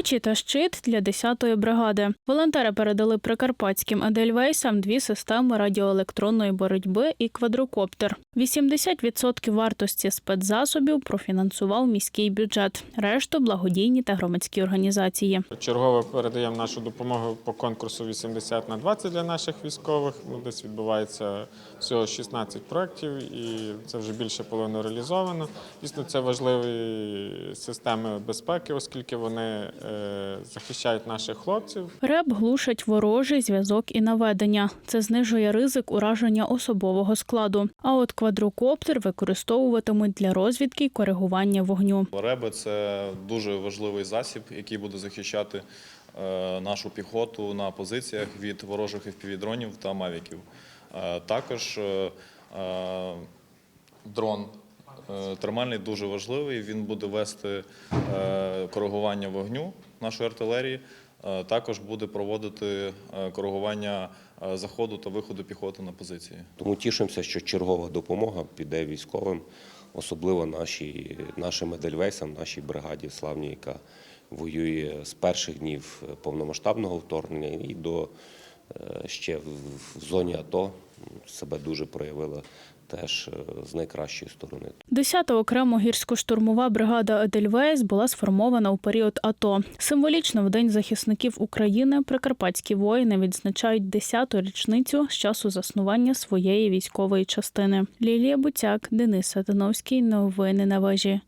Очі та щит для 10-ї бригади. Волонтери передали прикарпатським Едельвейсам дві системи радіоелектронної боротьби і квадрокоптер. 80% вартості спецзасобів профінансував міський бюджет, решту благодійні та громадські організації. Чергово передаємо нашу допомогу по конкурсу 80 на 20 для наших військових. Ну, десь відбувається всього 16 проєктів, і це вже більше половини реалізовано. Дійсно, це важливі системи безпеки, оскільки вони е, захищають наших хлопців. РЕБ глушить ворожий зв'язок і наведення. Це знижує ризик ураження особового складу. А от квадрокоптер використовуватимуть для розвідки й коригування вогню. Реби це дуже важливий засіб, який буде захищати е, нашу піхоту на позиціях від ворожих FPV-дронів та мавіків. Е, Також е, е, дрон е, термальний дуже важливий. Він буде вести е, коригування вогню нашої артилерії. Е, Також буде проводити е, коригування е, заходу та виходу піхоти на позиції. Тому тішимося, що чергова допомога піде військовим, особливо нашій, нашим Едельвейсам, нашій бригаді славній, яка воює з перших днів повномасштабного вторгнення і до е, ще в- зоні АТО себе дуже проявила теж е, з найкращої сторони. 10-та окремо гірсько-штурмова бригада Едельвейс була сформована у період АТО. Символічно в День захисників України прикарпатські воїни відзначають 10-ту річницю з часу заснування своєї військової частини. Лілія Буцяк, Денис Сатановський. Новини на вежі.